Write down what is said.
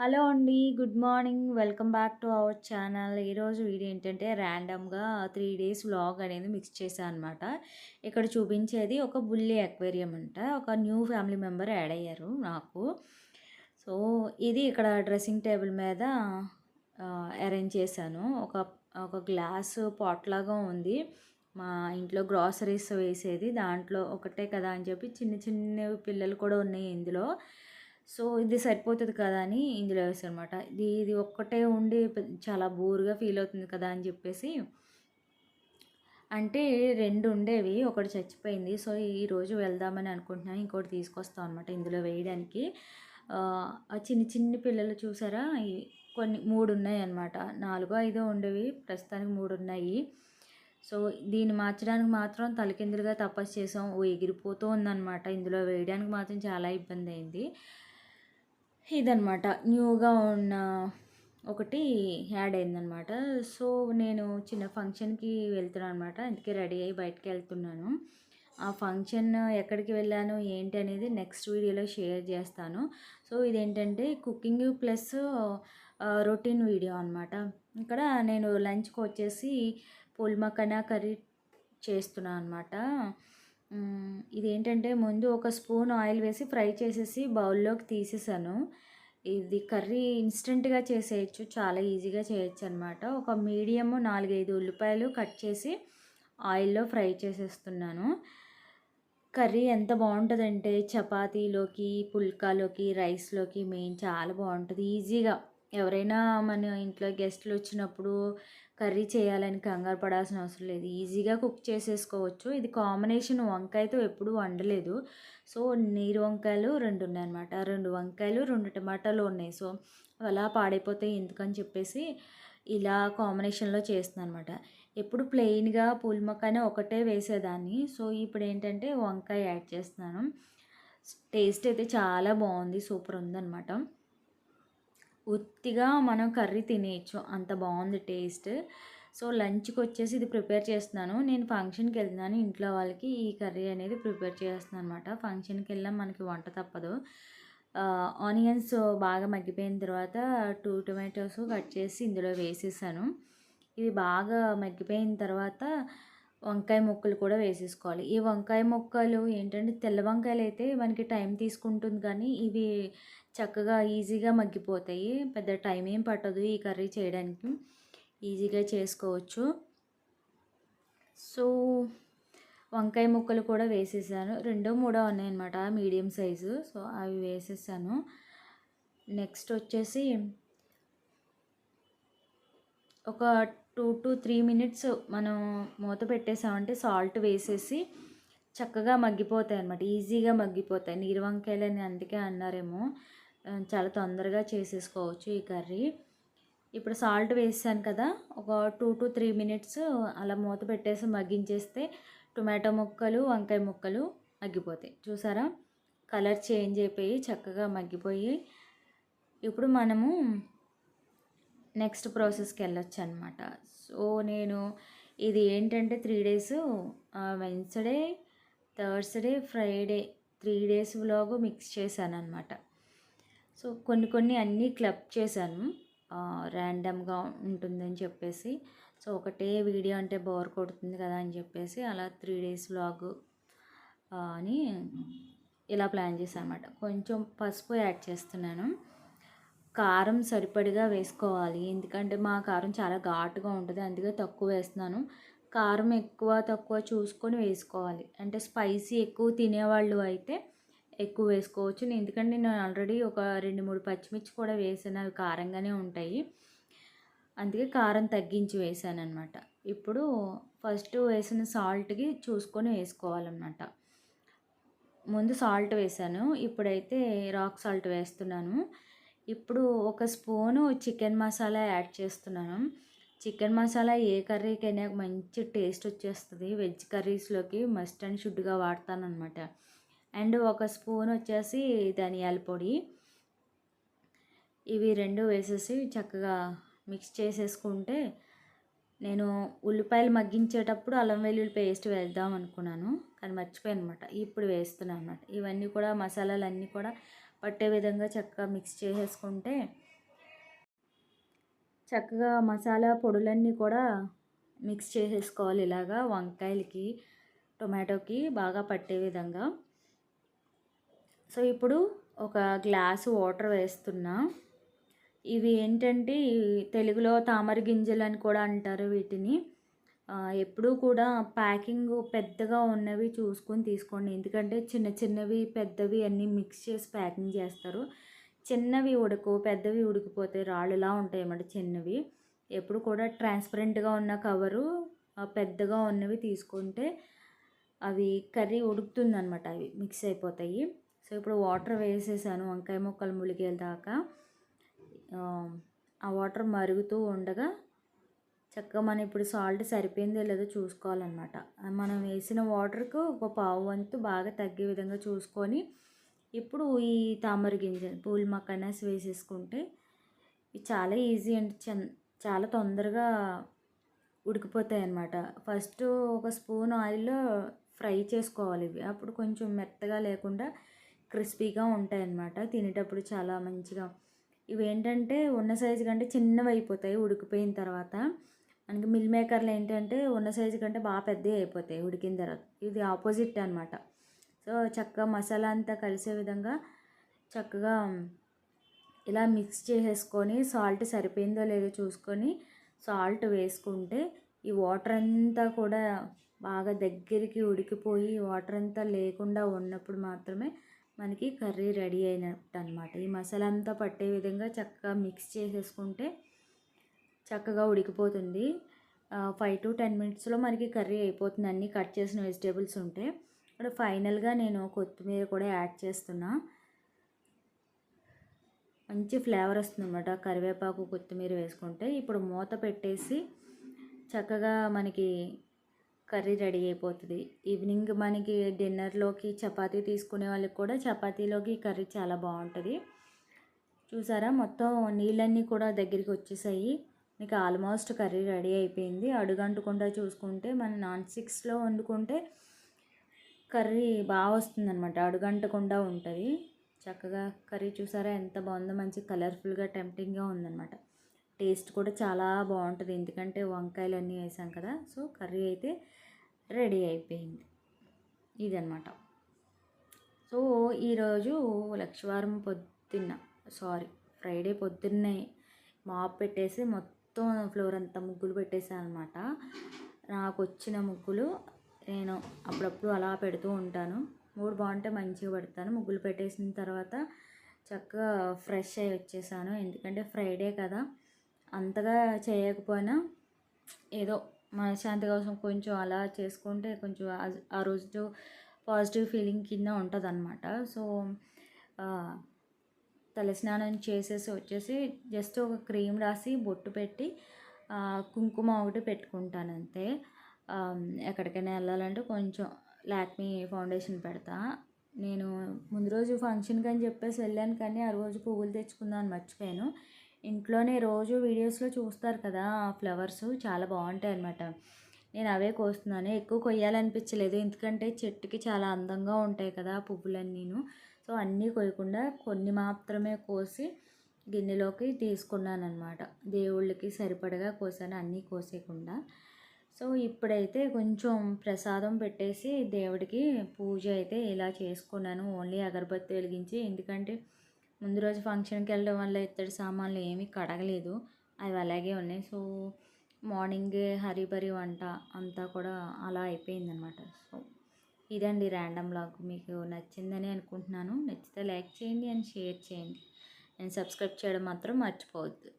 Hello అండి good morning. Welcome back to our channel. ఈరోజు video ఏంటంటే ర్యాండమ్గా త్రీ డేస్ వ్లాగ్ అనేది మిక్స్ చేశాను అనమాట ఇక్కడ చూపించేది ఒక బుల్లి అక్వేరియం అంట. ఒక న్యూ ఫ్యామిలీ మెంబర్ యాడ్ అయ్యారు నాకు. సో ఇది ఇక్కడ డ్రెస్సింగ్ టేబుల్ మీద అరేంజ్ చేశాను. ఒక ఒక గ్లాస్ పాట్ లాగా ఉంది. మా ఇంట్లో గ్రాసరీస్ వేసేది. దాంట్లో ఒకటే కదా అని చెప్పి చిన్న చిన్న పిల్లలు కూడా ఉన్నాయి ఇందులో. సో ఇది సరిపోతుంది కదా అని ఇందులో వేసాను అనమాట ఇది ఇది ఒక్కటే ఉండి చాలా బోర్గా ఫీల్ అవుతుంది కదా అని చెప్పేసి. అంటే రెండు ఉండేవి ఒకటి చచ్చిపోయింది. సో ఈరోజు వెళ్దామని అనుకుంటున్నాను. ఇంకోటి తీసుకొస్తాం అనమాట ఇందులో వేయడానికి. ఆ చిన్న చిన్న పిల్లలు చూసారా? కొన్ని మూడు ఉన్నాయి అనమాట. నాలుగో ఐదో ఉండేవి. ప్రస్తుతానికి మూడు ఉన్నాయి. సో దీన్ని మార్చడానికి మాత్రం తలకిందులుగా తపస్సు చేసాం. ఓ ఎగిరిపోతూ ఉందన్నమాట ఇందులో వేయడానికి మాత్రం చాలా ఇబ్బంది అయింది. ఇదనమాట న్యూగా ఉన్న ఒకటి యాడ్ అయిందనమాట సో నేను చిన్న ఫంక్షన్కి వెళ్తున్నాను అనమాట అందుకే రెడీ అయ్యి బయటకు వెళ్తున్నాను. ఆ ఫంక్షన్ ఎక్కడికి వెళ్ళాను ఏంటి అనేది నెక్స్ట్ వీడియోలో షేర్ చేస్తాను. సో ఇదేంటంటే కుకింగ్ ప్లస్ రొటీన్ వీడియో అనమాట ఇక్కడ నేను లంచ్కి వచ్చేసి పుల్మకనా కర్రీ చేస్తున్నాను అనమాట ఇదేంటంటే ముందు ఒక స్పూన్ ఆయిల్ వేసి ఫ్రై చేసేసి బౌల్లోకి తీసేసాను. ఇది కర్రీ ఇన్స్టెంట్గా చేసేయచ్చు చాలా ఈజీగా చేయొచ్చు అనమాట ఒక మీడియము నాలుగైదు ఉల్లిపాయలు కట్ చేసి ఆయిల్లో ఫ్రై చేసేస్తున్నాను. కర్రీ ఎంత బాగుంటుందంటే చపాతీలోకి పుల్కాలోకి రైస్లోకి మెయిన్ చాలా బాగుంటుంది ఈజీగా. ఎవరైనా మన ఇంట్లో గెస్ట్లు వచ్చినప్పుడు కర్రీ చేయాలని కంగారు పడాల్సిన అవసరం లేదు. ఈజీగా కుక్ చేసేసుకోవచ్చు. ఇది కాంబినేషన్ వంకాయతో ఎప్పుడు వండలేదు. సో నీరు వంకాయలు రెండు ఉన్నాయన్నమాట. రెండు వంకాయలు రెండు టమాటాలు ఉన్నాయి. సో అలా పాడైపోతాయి ఎందుకని చెప్పేసి ఇలా కాంబినేషన్లో చేస్తున్నాను అనమాట ఎప్పుడు ప్లెయిన్గా పుల్మకానే ఒకటే వేసేదాన్ని. సో ఇప్పుడు ఏంటంటే వంకాయ యాడ్ చేస్తున్నాను. టేస్ట్ అయితే చాలా బాగుంది. సూపర్ ఉందన్నమాట. ఉత్తిగా మనం కర్రీ తినేయచ్చు. అంత బాగుంది టేస్ట్. సో లంచ్కి వచ్చేసి ఇది ప్రిపేర్ చేస్తున్నాను. నేను ఫంక్షన్కి వెళ్తున్నాను ఇంట్లో వాళ్ళకి ఈ కర్రీ అనేది ప్రిపేర్ చేస్తున్నాను అనమాట ఫంక్షన్కి వెళ్ళాం మనకి వంట తప్పదు. ఆనియన్స్ బాగా మగ్గిపోయిన తర్వాత టూ టొమాటోస్ కట్ చేసి ఇందులో వేసేసాను. ఇవి బాగా మగ్గిపోయిన తర్వాత వంకాయ ముక్కలు కూడా వేసేసుకోవాలి. ఈ వంకాయ ముక్కలు ఏంటంటే తెల్ల వంకాయలు అయితే మనకి టైం తీసుకుంటుంది కానీ ఇవి చక్కగా ఈజీగా మగ్గిపోతాయి. పెద్ద టైం ఏం పట్టదు ఈ కర్రీ చేయడానికి. ఈజీగా చేసుకోవచ్చు. సో వంకాయ ముక్కలు కూడా వేసేసాను. రెండో మూడో ఉన్నాయన్నమాట మీడియం సైజు. సో అవి వేసేసాను. నెక్స్ట్ వచ్చేసి ఒక టూ టు త్రీ మినిట్స్ మనం మూత పెట్టేసామంటే సాల్ట్ వేసేసి చక్కగా మగ్గిపోతాయి అనమాట ఈజీగా మగ్గిపోతాయి. నీరు వంకాయలని అందుకే అన్నారేమో. చాలా తొందరగా చేసేసుకోవచ్చు ఈ కర్రీ. ఇప్పుడు సాల్ట్ వేసాను కదా ఒక టూ టు త్రీ మినిట్స్ అలా మూత పెట్టేసి మగ్గించేస్తే టొమాటో ముక్కలు వంకాయ ముక్కలు మగ్గిపోతాయి. చూసారా? కలర్ చేంజ్ అయిపోయి చక్కగా మగ్గిపోయి. ఇప్పుడు మనము నెక్స్ట్ ప్రాసెస్కి వెళ్ళొచ్చు అనమాట సో నేను ఇది ఏంటంటే three days Wednesday Thursday Friday three days vlog mix చేశాను అనమాట సో కొన్ని కొన్ని అన్నీ క్లబ్ చేశాను. ర్యాండమ్గా ఉంటుందని చెప్పేసి. సో ఒకటే వీడియో అంటే బోర్ కొడుతుంది కదా అని చెప్పేసి అలా త్రీ డేస్ వ్లాగ్ అని ఇలా ప్లాన్ చేశాను అనమాట కొంచెం పసుపు యాడ్ చేస్తున్నాను. కారం సరిపడిగా వేసుకోవాలి. ఎందుకంటే మా కారం చాలా ఘాటుగా ఉంటుంది అందుకే తక్కువ వేస్తున్నాను. కారం ఎక్కువ తక్కువ చూసుకొని వేసుకోవాలి. అంటే స్పైసీ ఎక్కువ తినేవాళ్ళు అయితే ఎక్కువ వేసుకోవచ్చు. ఎందుకంటే నేను ఆల్రెడీ ఒక రెండు మూడు పచ్చిమిర్చి కూడా వేసాను. అవి కారంగానే ఉంటాయి. అందుకే కారం తగ్గించి వేసాను అనమాట ఇప్పుడు ఫస్ట్ వేసిన సాల్ట్కి చూసుకొని వేసుకోవాలన్నమాట. ముందు సాల్ట్ వేసాను. ఇప్పుడైతే రాక్ సాల్ట్ వేస్తున్నాను. ఇప్పుడు ఒక స్పూను చికెన్ మసాలా యాడ్ చేస్తున్నాను. చికెన్ మసాలా ఏ కర్రీకైనా మంచి టేస్ట్ వచ్చేస్తుంది. వెజ్ కర్రీస్లోకి మస్ట్ అండ్ షుడ్గా వాడతాను అనమాట అండ్ ఒక స్పూన్ వచ్చేసి ధనియాల పొడి. ఇవి రెండు వేసేసి చక్కగా మిక్స్ చేసేసుకుంటే నేను ఉల్లిపాయలు మగ్గించేటప్పుడు అల్లం వెల్లుల్లి పేస్ట్ వేద్దాం అనుకున్నాను కానీ మర్చిపోయాను అనమాట ఇప్పుడు వేస్తున్నాను అనమాట ఇవన్నీ కూడా మసాలాలు అన్నీ కూడా పట్టే విధంగా చక్కగా మిక్స్ చేసేసుకుంటే చక్కగా మసాలా పొడులన్నీ కూడా మిక్స్ చేసేసుకోవాలి ఇలాగా వంకాయలకి టొమాటోకి బాగా పట్టే విధంగా. సో ఇప్పుడు ఒక గ్లాసు వాటర్ వేస్తున్నా. ఇవి ఏంటంటే తెలుగులో తామర గింజలు అని కూడా అంటారు వీటిని. ఎప్పుడూ కూడా ప్యాకింగ్ పెద్దగా ఉన్నవి చూసుకొని తీసుకోండి. ఎందుకంటే చిన్న చిన్నవి పెద్దవి అన్నీ మిక్స్ చేసి ప్యాకింగ్ చేస్తారు. చిన్నవి ఉడకు పెద్దవి ఉడికిపోతే రాళ్ళులా ఉంటాయి అన్నమాట చిన్నవి. ఎప్పుడు కూడా ట్రాన్స్పరెంట్గా ఉన్న కవరు పెద్దగా ఉన్నవి తీసుకుంటే అవి కర్రీ ఉడుకుతుందనమాట అవి మిక్స్ అయిపోతాయి. సో ఇప్పుడు వాటర్ వేసేసాను వంకాయ ముక్కలు ములిగేదాకా. ఆ వాటర్ మరుగుతూ ఉండగా చక్కగా మనం ఇప్పుడు సాల్ట్ సరిపోయిందో లేదో చూసుకోవాలన్నమాట. మనం వేసిన వాటర్కు ఒక పావు వంతు బాగా తగ్గే విధంగా చూసుకొని ఇప్పుడు ఈ తామర గింజలు పూల్ మకానాస్ వేసేసుకుంటే ఇవి చాలా ఈజీ అండ్ చాలా తొందరగా ఉడికిపోతాయి అన్నమాట ఫస్ట్ ఒక స్పూన్ ఆయిల్లో ఫ్రై చేసుకోవాలి ఇవి. అప్పుడు కొంచెం మెత్తగా లేకుండా క్రిస్పీగా ఉంటాయి అన్నమాట తినేటప్పుడు చాలా మంచిగా ఇవి ఏంటంటే ఉన్న సైజు కంటే చిన్నవి అయిపోతాయి ఉడికిపోయిన తర్వాత. మనకి మిల్ మేకర్లు ఏంటంటే ఉన్న సైజు కంటే బాగా పెద్దవి అయిపోతాయి ఉడికిన తర్వాత. ఇది ఆపోజిట్ అనమాట సో చక్కగా మసాలా అంతా కలిసే విధంగా చక్కగా ఇలా మిక్స్ చేసేసుకొని సాల్ట్ సరిపోయిందో లేదో చూసుకొని సాల్ట్ వేసుకుంటే ఈ వాటర్ అంతా కూడా బాగా దగ్గరికి ఉడికిపోయి వాటర్ అంతా లేకుండా ఉన్నప్పుడు మాత్రమే మనకి కర్రీ రెడీ అయినట్టు అనమాట ఈ మసాలా అంతా పట్టే విధంగా చక్కగా మిక్స్ చేసేసుకుంటే చక్కగా ఉడికిపోతుంది. ఫైవ్ టు టెన్ మినిట్స్లో మనకి కర్రీ అయిపోతుంది. అన్నీ కట్ చేసిన వెజిటేబుల్స్ ఉంటే. ఇప్పుడు ఫైనల్గా నేను కొత్తిమీర కూడా యాడ్ చేస్తున్నా. మంచి ఫ్లేవర్ వస్తుంది అనమాట కరివేపాకు కొత్తిమీర వేసుకుంటే. ఇప్పుడు మూత పెట్టేసి చక్కగా మనకి కర్రీ రెడీ అయిపోతుంది. ఈవినింగ్ మనకి డిన్నర్లోకి చపాతీ తీసుకునే వాళ్ళకి కూడా చపాతీలోకి కర్రీ చాలా బాగుంటుంది. చూసారా? మొత్తం నీళ్ళన్నీ కూడా దగ్గరికి వచ్చేసాయి. నీకు ఆల్మోస్ట్ కర్రీ రెడీ అయిపోయింది. అడుగంటకుండా చూసుకుంటే మన నాన్ స్టిక్స్లో వండుకుంటే కర్రీ బాగా వస్తుంది అనమాట అడుగంటకుండా ఉంటుంది. చక్కగా కర్రీ చూసారా? ఎంత బాగుందో. మంచి కలర్ఫుల్గా టెంప్టింగ్గా ఉందన్నమాట. టేస్ట్ కూడా చాలా బాగుంటుంది. ఎందుకంటే వంకాయలు అన్నీ వేసాం కదా. సో కర్రీ అయితే రెడీ అయిపోయింది. ఇదనమాట సో ఈరోజు లక్షవారం పొద్దున్న సారీ ఫ్రైడే పొద్దున్నే మాప్ పెట్టేసి మొత్తం మొత్తం ఫ్లోర్ అంతా ముగ్గులు పెట్టేసాను అనమాట నాకు వచ్చిన ముగ్గులు నేను అప్పుడప్పుడు అలా పెడుతూ ఉంటాను. మూడు బాగుంటే మంచిగా పెడతాను. ముగ్గులు పెట్టేసిన తర్వాత చక్కగా ఫ్రెష్ అయ్యి వచ్చేసాను. ఎందుకంటే ఫ్రైడే కదా. అంతగా చేయకపోయినా ఏదో మనశ్శాంతి కోసం కొంచెం అలా చేసుకుంటే కొంచెం ఆ రోజు పాజిటివ్ ఫీలింగ్ కింద ఉంటుంది అనమాట సో తలస్నానం చేసేసి వచ్చేసి జస్ట్ ఒక క్రీమ్ రాసి బొట్టు పెట్టి కుంకుమ ఒకటి పెట్టుకుంటాను అంతే. ఎక్కడికైనా వెళ్ళాలంటే కొంచెం లాక్మీ ఫౌండేషన్ పెడతా. నేను ముందు రోజు ఫంక్షన్కి అని చెప్పేసి వెళ్ళాను కానీ ఆ రోజు పువ్వులు తెచ్చుకుందామని మర్చిపోయాను. ఇంట్లోనే రోజు వీడియోస్లో చూస్తారు కదా ఫ్లవర్స్ చాలా బాగుంటాయి అన్నమాట. నేను అవే కోస్తున్నాను. ఎక్కువ కొయ్యాలనిపించలేదు. ఎందుకంటే చెట్టుకి చాలా అందంగా ఉంటాయి కదా పువ్వులన్నీను. సో అన్నీ కోయకుండా కొన్ని మాత్రమే కోసి గిన్నెలోకి తీసుకున్నాను అనమాట దేవుళ్ళకి సరిపడగా కోసాను అన్నీ కోసేయకుండా. సో ఇప్పుడైతే కొంచెం ప్రసాదం పెట్టేసి దేవుడికి పూజ అయితే ఇలా చేసుకున్నాను. ఓన్లీ అగరబత్తి వెలిగించి ఎందుకంటే ముందు రోజు ఫంక్షన్కి వెళ్ళడం వల్ల ఇత్తడి సామాన్లు ఏమీ కడగలేదు. అవి అలాగే ఉన్నాయి. సో మార్నింగే హరిబరి వంట అంతా కూడా అలా అయిపోయిందనమాట సో ఇదండి ర్యాండమ్ లాగ్ మీకు నచ్చిందని అనుకుంటున్నాను. నచ్చితే లైక్ చేయండి అండ్ షేర్ చేయండి. అండ్ సబ్స్క్రైబ్ చేయడం మాత్రం మర్చిపోవద్దు.